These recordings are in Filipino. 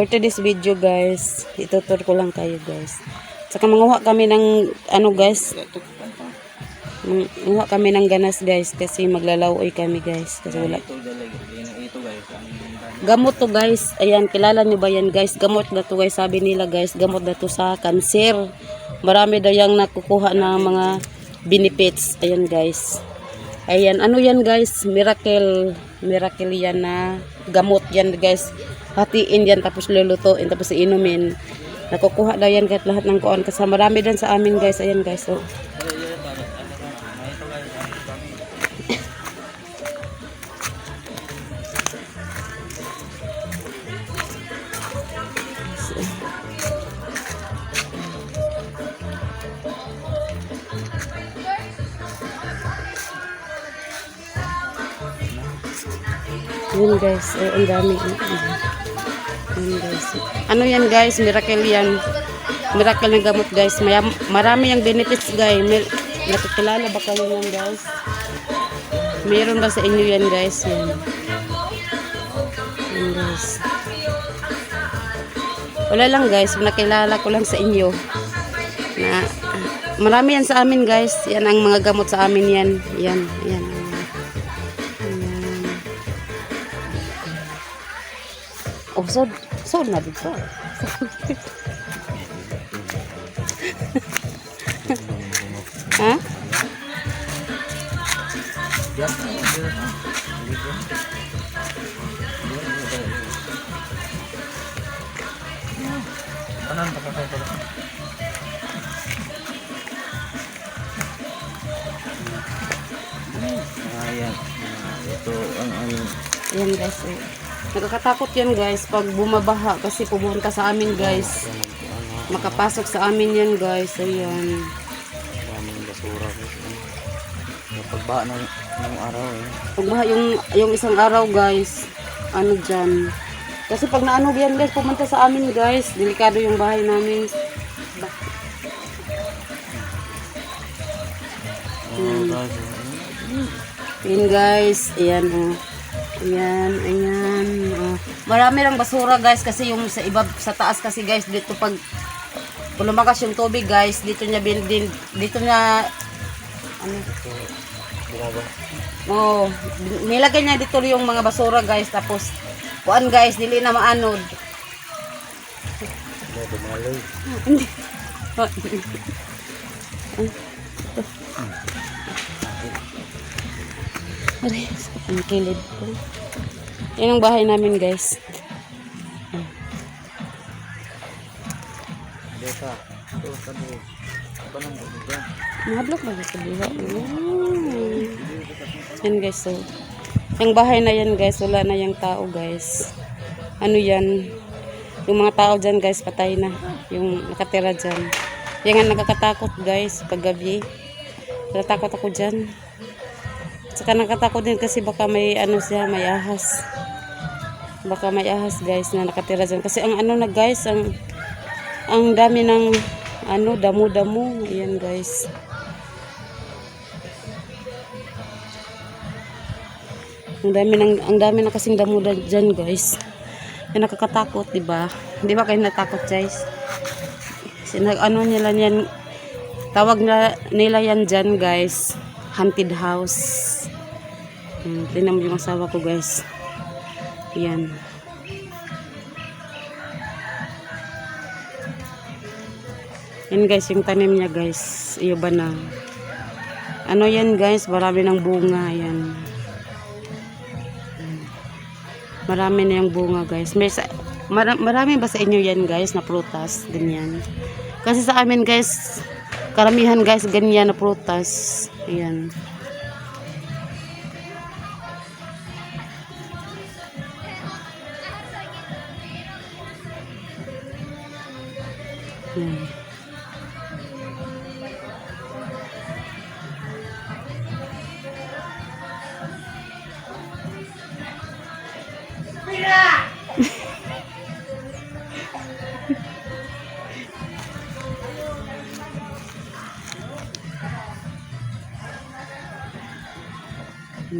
For today's video guys, itutur ko lang kayo guys. Saka manguha kami ng ano guys, manguha kami ng ganas guys kasi maglalawoy kami guys kasi wala. Gamot to guys, ayan kilala nyo ba yan guys? Gamot na to guys, sabi nila guys, gamot na to sa cancer. Marami daw yung nakukuha na mga benefits. Ayan guys. Ayan, ano yan guys? Miracle. Miracle yan na gamot yan guys. Hatiin yan tapos lulutuin tapos inumin. Nakukuha daw yan kahit lahat ng kuan. Kasi marami din sa amin guys. Ayan guys. So, Yun guys, eh, ang dami. Ano yan guys, miracle yan. Miracle ng gamot guys. May, marami yung benefits guys. May, nakikilala ba kayo yan guys? Meron ba sa inyo yan guys? Yan. Yan guys. Wala lang guys, nakilala ko lang sa inyo. Na, marami yan sa amin guys. Yan ang mga gamot sa amin yan. Yan, yan. Yan. Oh, so, so na dito. ha? Ano ang tapos ito? Ayan. Ah, Ito ang ano. Yan guys. Eh. Nakakatakot yan guys pag bumabaha kasi pumunta sa amin guys. Makapasok sa amin yan guys. Ayan. daming basura. guys. Kapag ba ng, ng araw eh. Pag baha yung, yung isang araw guys, ano dyan. Kasi pag naano yan guys, pumunta sa amin guys. Delikado yung bahay namin. Ba- Oh, guys. oh. Yan guys, ayan oh. Ayan, ayan. Oh. Marami lang basura guys kasi yung sa iba sa taas kasi guys dito pag lumakas yung tubig guys, dito niya din, dito niya ano. Bumaba. oh, nilagay niya dito yung mga basura guys tapos kuan guys dili na maanod. Hindi, dumaloy. Aray, sakit ang kilid ko. Yan ang bahay namin guys. Deka. Ito, sabi. Apa nang buka? Mahablok ba sa? Mm. Yan guys, so. Yung bahay na yan guys, wala na yung tao guys. Ano yan? Yung mga tao dyan guys, patay na. Yung nakatira dyan. Yan nga nakakatakot guys, pag gabi. Natatakot ako dyan. Saka nakatakot din kasi baka may ano siya, may ahas. Baka may ahas guys na nakatira dyan. Kasi ang ano na guys, ang ang dami ng ano, damo-damo. Ayan guys. Ang dami ng ang dami na kasing damo da- dyan, guys. Yan nakakatakot, 'di ba? 'Di ba kayo natakot, guys? Sinag ano nila yan tawag na nila yan dyan, guys. Haunted house. Hmm, tingnan mo yung asawa ko, guys. Yan. Yan guys, yung tanim niya guys. Iyo ba na? Ano yan guys? Marami ng bunga. Yan. Marami na yung bunga guys. May sa, mara- marami ba sa inyo yan guys na prutas? Ganyan. Kasi sa amin guys, karamihan guys ganyan na prutas. Ayan. Ayan. Yun,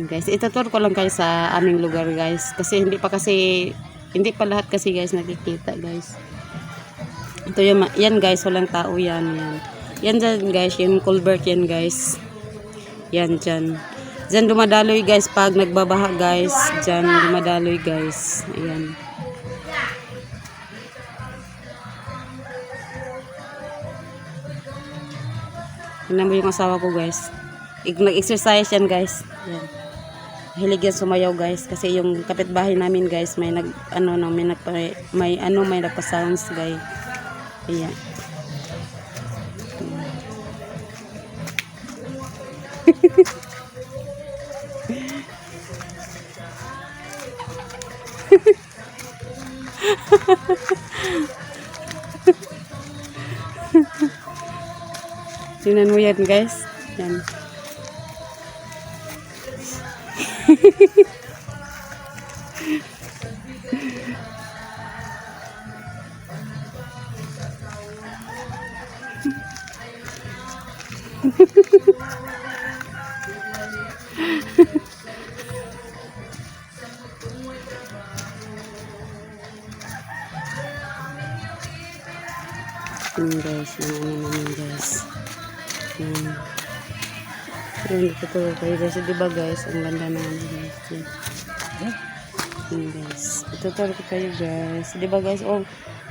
guys, itutur ko lang kayo sa aming lugar guys. Kasi hindi pa kasi Hindi pa lahat kasi guys nakikita guys. Ito yung, yan guys, walang tao yan. Yan, yan dyan guys, yung culvert yan guys. Yan dyan. Dyan dumadaloy guys pag nagbabaha guys. Dyan dumadaloy guys. Ayan. Tingnan mo yung asawa ko guys. Nag-exercise yan guys. Yan. Hilig yan sumayaw guys kasi yung kapitbahay namin guys may nag ano no may nagpa, may ano may nagpa sounds guys. Ayan. Tingnan mo yan guys. Yan. Yun guys, yung ano namin guys. Yun. Yun, tuturo kayo guys. Di ba guys, ang ganda namin guys. Yun. Yun guys. Tuturo ko kayo guys. Di ba guys, oh,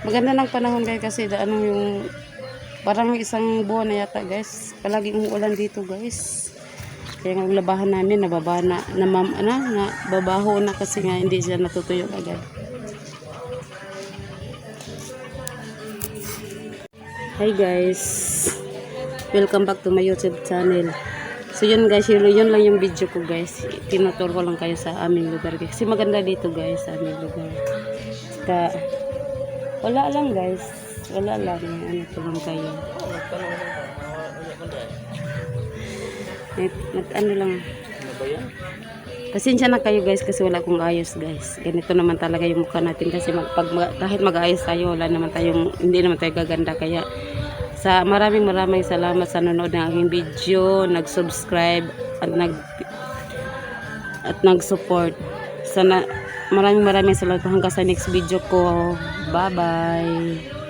maganda ng panahon guys kasi ano yung parang isang buwan na yata guys. Palaging umuulan dito guys. Kaya ang labahan namin, nababa na, na, mam, ano, na babaho na kasi nga hindi siya natutuyo agad. Hi guys! Welcome back to my YouTube channel. So yun guys, yun, yun lang yung video ko guys. Tinuturo ko lang kayo sa aming lugar guys. Kasi maganda dito guys sa aming lugar. Saka, wala lang guys. Wala lang. Ano ko lang kayo. Nag, nag, ano lang. Pasensya na kayo guys kasi wala akong ayos guys. Ganito naman talaga yung mukha natin kasi mag, pag, mag- kahit mag-ayos tayo, wala naman tayong, hindi naman tayo gaganda. Kaya sa maraming maraming salamat sa nanonood ng aking video, nag-subscribe at nag at nag-support. Sana maraming maraming salamat hanggang sa next video ko. Bye-bye.